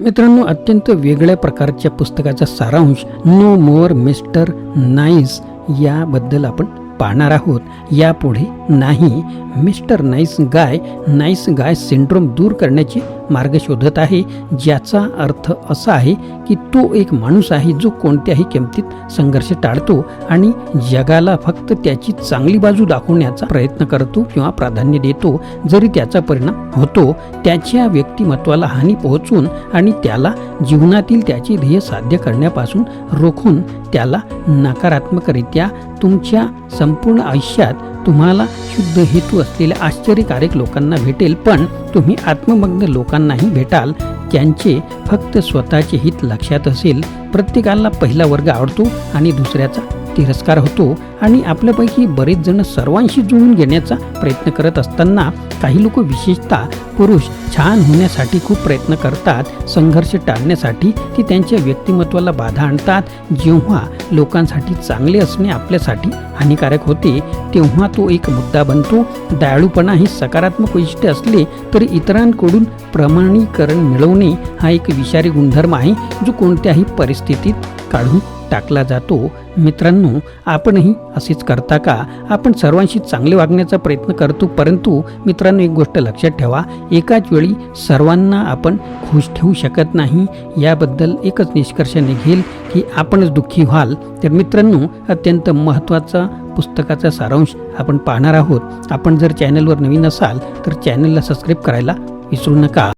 मित्रांनो अत्यंत वेगळ्या प्रकारच्या पुस्तकाचा सारांश नो मोर मिस्टर नाईस याबद्दल आपण पाहणार आहोत. यापुढे नाही mister nice guy nice guy syndrome दूर करण्याची मार्ग शोधत आहे ज्याचा अर्थ असा आहे की तो एक माणूस आहे जो कोणत्याही किमतीत संघर्ष टाळतो आणि जगाला फक्त त्याची चांगली बाजू दाखवण्याचा प्रयत्न करतो किंवा प्राधान्य देतो. जरी त्याचा परिणाम होतो त्याच्या व्यक्तिमत्वाला हानी पोहोचून आणि त्याला जीवनातील त्याचे ध्येय साध्य करण्यापासून रोखून त्याला नकारात्मकरित्या तुमच्या संपूर्ण आयुष्यात तुम्हाला शुद्ध हेतू असलेल्या आश्चर्यकारक लोकांना भेटेल पण तुम्ही आत्ममग्न लोकांनाही भेटाल त्यांचे फक्त स्वतःचे हित लक्षात असेल. प्रत्येकाला पहिला वर्ग आवडतो आणि दुसऱ्याचा तिरस्कार होतो आणि आपल्यापैकी बरेच जण सर्वांशी जुळून घेण्याचा प्रयत्न करत असताना काही लोक विशेषतः पुरुष छान होण्यासाठी खूप प्रयत्न करतात. संघर्ष टाळण्यासाठी ते त्यांच्या व्यक्तिमत्वाला बाधा आणतात. जेव्हा लोकांसाठी चांगले असणे आपल्यासाठी हानिकारक होते तेव्हा तो एक मुद्दा बनतो. दयाळूपणा ही सकारात्मक वैशिष्ट्य असले तरी इतरांकडून प्रमाणीकरण मिळवणे हा एक विषारी गुणधर्म आहे जो कोणत्याही परिस्थितीत काढून टाकला जातो. मित्रांनो आपणही असेच करता का? आपण सर्वांशी चांगले वागण्याचा प्रयत्न करतो परंतु मित्रांनो एक गोष्ट लक्षात ठेवा. एकाच वेळी सर्वांना आपण खुश ठेवू शकत नाही. याबद्दल एकच निष्कर्ष निघेल की आपणच दुःखी व्हाल. तर मित्रांनो अत्यंत महत्त्वाचा पुस्तकाचा सारांश आपण पाहणार आहोत. आपण जर चॅनलवर नवीन असाल तर चॅनलला सबस्क्राईब करायला विसरू नका.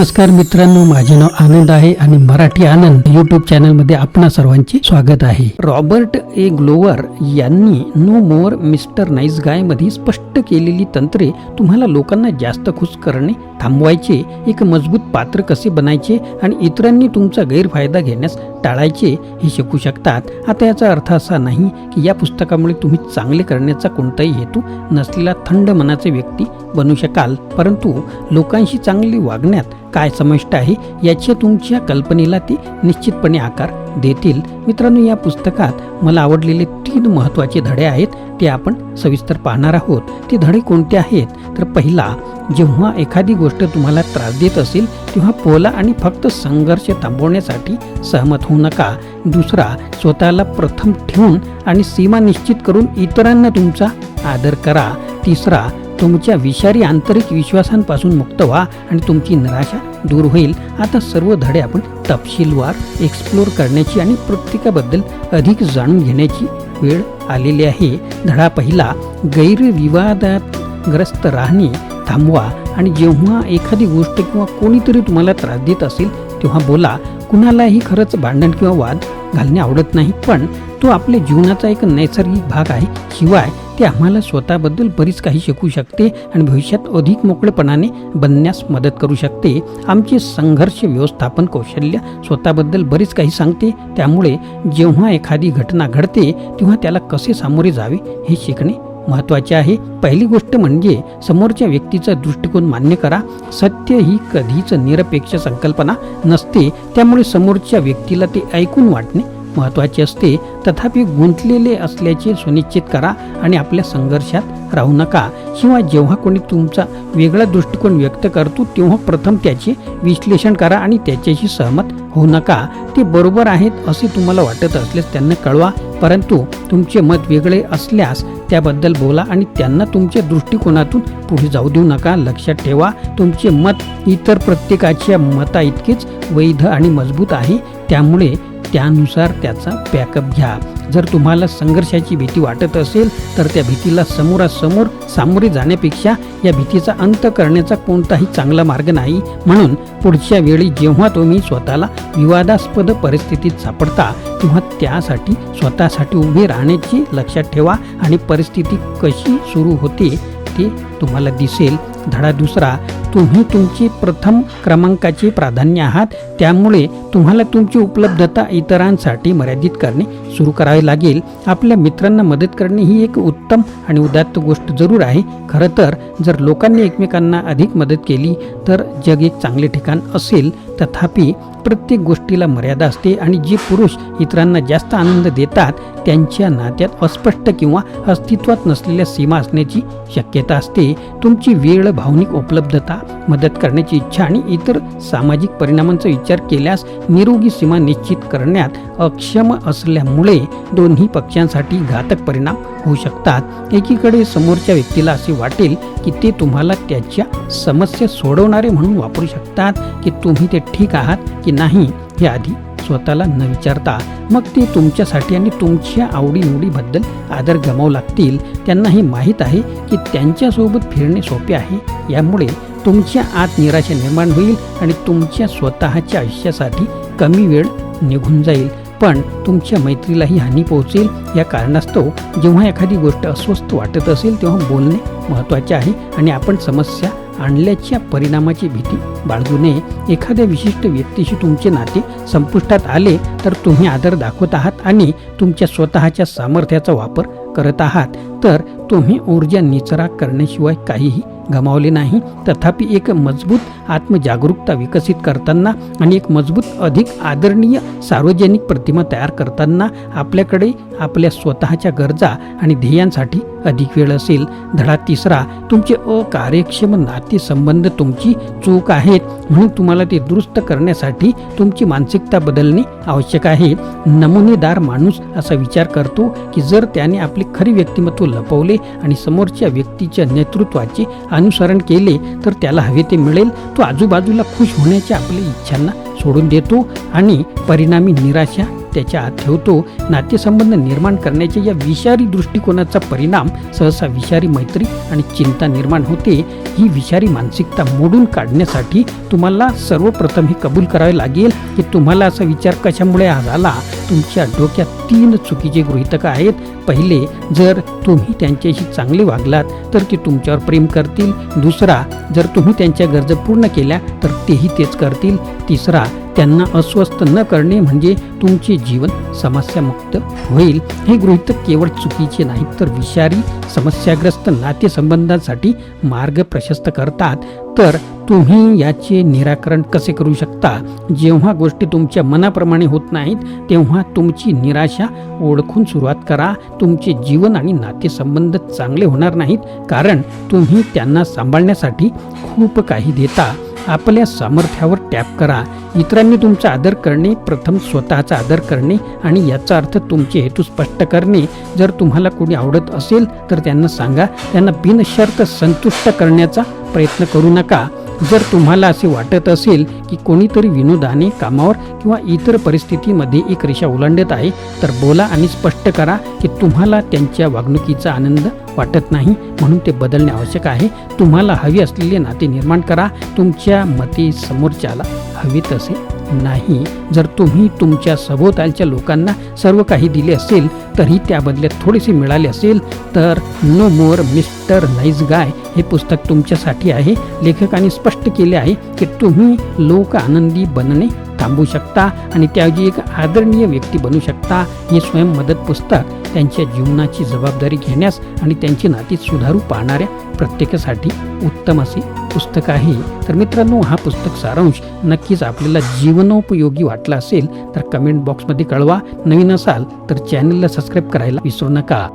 नमस्कार मित्रांनो माझे नाव आनंद आहे आणि मराठी आनंद युट्यूब चॅनलमध्ये आपणा सर्वांचे स्वागत आहे. Robert A. ग्लोवर यांनी नो मोर मिस्टर नाईस गायमध्ये स्पष्ट केलेली तंत्रे तुम्हाला लोकांना जास्त खुश करणे थांबवायचे एक मजबूत पात्र कसे बनायचे आणि इतरांनी तुमचा गैरफायदा घेण्यास टाळायचे हे शिकू शकतात. आता याचा अर्थ असा नाही की या पुस्तकामुळे तुम्ही चांगले करण्याचा कोणताही हेतू नसलेला थंड मनाचे व्यक्ती बनू शकाल परंतु लोकांशी चांगली वागण्यात काय समाविष्ट आहे याच्या तुमच्या कल्पनेला ते निश्चितपणे आकार देतील. मित्रांनो या पुस्तकात मला आवडलेले तीन महत्त्वाचे धडे आहेत ते आपण सविस्तर पाहणार आहोत. ते धडे कोणते आहेत? तर पहिला जेव्हा एखादी गोष्ट तुम्हाला त्रास देत असेल तेव्हा पोला आणि फक्त संघर्ष थांबवण्यासाठी सहमत होऊ नका. दुसरा स्वतःला प्रथम ठेवून आणि सीमा निश्चित करून इतरांना तुमचा आदर करा. तिसरा तुमच्या विषारी आंतरिक विश्वासांपासून मुक्त व्हा आणि तुमची निराशा दूर होईल. आता सर्व धडे आपण तपशीलवार एक्सप्लोर करण्याची आणि प्रत्येकाबद्दल अधिक जाणून घेण्याची वेळ आलेली आहे. धडा पहिला गैरविवादात ग्रस्त राहणे थांबवा आणि जेव्हा एखादी गोष्ट किंवा कोणीतरी तुम्हाला त्रास देत असेल तेव्हा बोला. कुणालाही खरंच भांडण किंवा वाद घालणे आवडत नाही पण तो आपल्या जीवनाचा एक नैसर्गिक भाग आहे. शिवाय ते आम्हाला स्वतःबद्दल बरीच काही शिकू शकते आणि भविष्यात अधिक मोकळेपणाने बनण्यास मदत करू शकते. आमचे संघर्ष व्यवस्थापन कौशल्य स्वतःबद्दल बरीच काही सांगते. त्यामुळे जेव्हा एखादी घटना घडते तेव्हा त्याला कसे सामोरे जावे हे शिकणे महत्त्वाचे आहे. पहिली गोष्ट म्हणजे समोरच्या व्यक्तीचा दृष्टिकोन मान्य करा. सत्य ही कधीच निरपेक्ष संकल्पना नसते. त्यामुळे समोरच्या व्यक्तीला ते ऐकून वाटणे महत्त्वाचे असते. तथापि गुंतलेले असल्याचे सुनिश्चित करा आणि आपल्या संघर्षात राहू नका. किंवा जेव्हा कोणी तुमचा वेगळा दृष्टिकोन व्यक्त करतो तेव्हा प्रथम त्याचे विश्लेषण करा आणि त्याच्याशी सहमत होऊ नका. ते बरोबर आहेत असे तुम्हाला वाटत असल्यास त्यांना कळवा. परंतु तुमचे मत वेगळे असल्यास त्याबद्दल बोला आणि त्यांना तुमच्या दृष्टिकोनातून पुढे जाऊ देऊ नका. लक्षात ठेवा तुमचे मत इतर प्रत्येकाच्या मता इतकेच वैध आणि मजबूत आहे. त्यामुळे त्यानुसार त्याचा बॅकअप घ्या. जर तुम्हाला संघर्षाची भीती वाटत असेल तर त्या भीतीला समोरासमोर सामोरे जाण्यापेक्षा या भीतीचा अंत करण्याचा कोणताही चांगला मार्ग नाही. म्हणून पुढच्या वेळी जेव्हा तुम्ही स्वतःला विवादास्पद परिस्थितीत सापडता तेव्हा त्यासाठी स्वतःसाठी उभे राहण्याची लक्षात ठेवा आणि परिस्थिती कशी सुरू होते ते तुम्हाला दिसेल. धडा दुसरा तुम्ही तुमची प्रथम क्रमांकाचे प्राधान्य आहात त्यामुळे तुम्हाला तुमची उपलब्धता इतरांसाठी मर्यादित करणे सुरू करावे लागेल. आपल्या मित्रांना मदत करणे ही एक उत्तम आणि उदात्त गोष्ट जरूर आहे. खरं तर जर लोकांनी एकमेकांना अधिक मदत केली तर जग एक चांगले ठिकाण असेल. तथापि प्रत्येक गोष्टीला मर्यादा असते आणि जे पुरुष इतरांना जास्त आनंद देतात त्यांच्या नात्यात अस्पष्ट किंवा अस्तित्वात नसलेल्या सीमा असण्याची शक्यता असते. तुमची वेळ भावनिक उपलब्धता मदत करण्याची इच्छा आणि इतर सामाजिक परिणामांचा विचार केल्यास निरोगी सीमा निश्चित करण्यात अक्षम असल्यामुळे दोन्ही पक्षांसाठी घातक परिणाम होऊ शकतात. एकीकडे समोरच्या व्यक्तीला असे वाटेल की ते तुम्हाला त्याच्या समस्या सोडवणारे म्हणून वापरू शकतात की तुम्ही ते ठीक आहात की नाही हे आधी स्वतःला न विचारता. मग ते तुमच्यासाठी आणि तुमच्या आवडीनिवडीबद्दल आदर गमावू लागतील. त्यांना हे माहीत आहे की त्यांच्यासोबत फिरणे सोपे आहे. यामुळे तुमच्या आत निराशा निर्माण होईल आणि तुमच्या स्वतःच्या आयुष्यासाठी कमी वेळ निघून जाईल. पण तुमच्या मैत्रीलाही हानी पोहोचेल. या कारणास्तव जेव्हा एखादी गोष्ट अस्वस्थ वाटत असेल तेव्हा बोलणे महत्त्वाचे आहे आणि आपण समस्या आणल्याच्या परिणामाची भीती बाळगू नये. एखाद्या विशिष्ट व्यक्तीशी तुमचे नाते संपुष्टात आले तर तुम्ही आदर दाखवत आहात आणि तुमच्या स्वतःच्या सामर्थ्याचा वापर करत आहात. तर तुम्ही ऊर्जा निचरा करण्याशिवाय काहीही गमावले नाही. तथापि एक मजबूत आत्मजागरूकता विकसित करताना आणि एक मजबूत अधिक आदरणीय सार्वजनिक प्रतिमा तयार करताना आपल्याकडे आपल्या स्वतःच्या गरजा आणि ध्येयांसाठी अधिक वेळ असेल. धडा तिसरा तुमचे अकार्यक्षम नातेसंबंध तुमची चूक आहेत म्हणून तुम्हाला ते दुरुस्त करण्यासाठी तुमची मानसिकता बदलणे आवश्यक आहे. नमुनेदार माणूस असा विचार करतो की जर त्याने आपले खरे व्यक्तिमत्व लपवले आणि समोरच्या व्यक्तीच्या नेतृत्वाचे अनुसरण केले तर त्याला हवे ते मिळेल. तो आजूबाजूला खुश होण्याच्या आपल्या इच्छांना सोडून देतो आणि परिणामी निराशा त्याच्या आत ठेवतो. नातेसंबंध निर्माण करण्याच्या या विषारी दृष्टिकोनाचा परिणाम सहसा विषारी मैत्री आणि चिंता निर्माण होते. ही विषारी मानसिकता मोडून काढण्यासाठी तुम्हाला सर्वप्रथम हे कबूल करावे लागेल की तुम्हाला असा विचार कशामुळे आज आला तुमच्या डोक्यात तीन चुकीचे गृहितकं आहेत. पहिले जर तुम्ही त्यांच्याशी चांगले वागलात तर ते तुमच्यावर प्रेम करतील. दुसरा जर तुम्ही त्यांच्या गरजा पूर्ण केल्या तर तेही तेच करतील. तिसरा त्यांना अस्वस्थ न करणे म्हणजे तुमचे जीवन समस्यामुक्त होईल. हे गृहितक केवळ चुकीचे नाहीत तर विषारी समस्याग्रस्त नातेसंबंधांसाठी मार्ग प्रशस्त करतात. तर तुम्ही याचे निराकरण कसे करू शकता? जेव्हा गोष्टी तुमच्या मनाप्रमाणे होत नाहीत तेव्हा तुमची निराशा ओळखून सुरुवात करा. तुमचे जीवन आणि नातेसंबंध चांगले होणार नाहीत कारण तुम्ही त्यांना सांभाळण्यासाठी खूप काही देता. आपल्या सामर्थ्यावर टॅप करा. इतरांनी तुमचा आदर करणे प्रथम स्वतःचा आदर करणे आणि याचा अर्थ तुमचे हेतू स्पष्ट करणे. जर तुम्हाला कोणी आवडत असेल तर त्यांना सांगा. त्यांना बिनशर्त संतुष्ट करण्याचा प्रयत्न करू नका. जर तुम्हाला असे वाटत असेल की कोणीतरी विनोदाने कामावर किंवा इतर परिस्थितीमध्ये एक रेषा ओलांडत आहे तर बोला आणि स्पष्ट करा की तुम्हाला त्यांच्या वागणुकीचा आनंद वाटत नाही म्हणून ते बदलणे आवश्यक आहे. तुम्हाला हवी असलेले नाते निर्माण करा. तुमच्या मते समोरच्याला हवे तसे नाही. जर तुम्ही तुमच्या सभोवतालच्या लोकांना सर्व काही दिले असेल तरी त्या बदल्यात थोडेसे मिळाले असेल तर no more mister nice guy हे पुस्तक तुमच्यासाठी आहे. लेखकाने स्पष्ट केले आहे की तुम्ही लोक आनंदी बनणे थांबू शकता आणि त्याऐवजी एक आदरणीय व्यक्ती बनू शकता. हे स्वयं मदत पुस्तक त्यांच्या जीवनाची जबाबदारी घेण्यास आणि त्यांची नाती सुधारू पाहणाऱ्या प्रत्येकासाठी उत्तम असे पुस्तक आहे. तर मित्रांनो हा पुस्तक सारांश नक्कीच आपल्याला जीवनोपयोगी वाटला असेल तर कमेंट बॉक्समध्ये कळवा. नवीन असाल तर चॅनलला सबस्क्राईब करायला विसरू नका.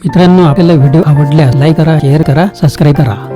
मित्रांनो आपल्याला व्हिडिओ आवडल्यास लाईक करा शेअर करा सबस्क्राईब करा.